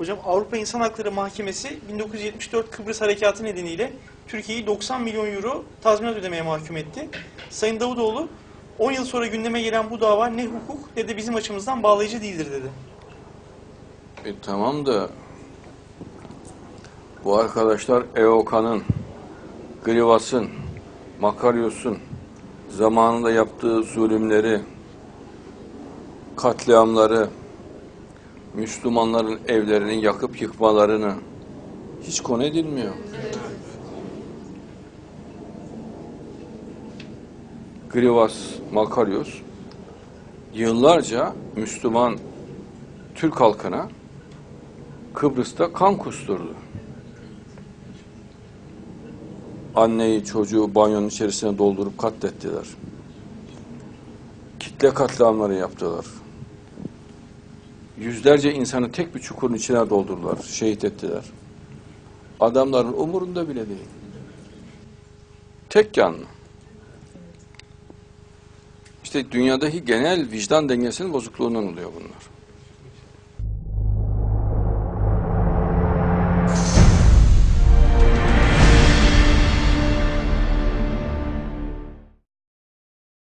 Hocam Avrupa İnsan Hakları Mahkemesi 1974 Kıbrıs Harekatı nedeniyle Türkiye'yi 90 milyon euro tazminat ödemeye mahkum etti. Sayın Davutoğlu 10 yıl sonra gündeme gelen bu dava ne hukuk ne de bizim açımızdan bağlayıcı değildir dedi. E, tamam da bu arkadaşlar EOK'nın, Grivas'ın, Makaryos'un zamanında yaptığı zulümleri, katliamları, Müslümanların evlerini yakıp yıkmalarını hiç konu edilmiyor. Grivas, Makaryos yıllarca Müslüman Türk halkına Kıbrıs'ta kan kusturdu. Anneyi, çocuğu banyonun içerisine doldurup katlettiler. Kitle katliamları yaptılar. Yüzlerce insanı tek bir çukurun içine doldurdular, şehit ettiler. Adamların umurunda bile değil. Tek canlı. İşte dünyadaki genel vicdan dengesinin bozukluğundan oluyor bunlar.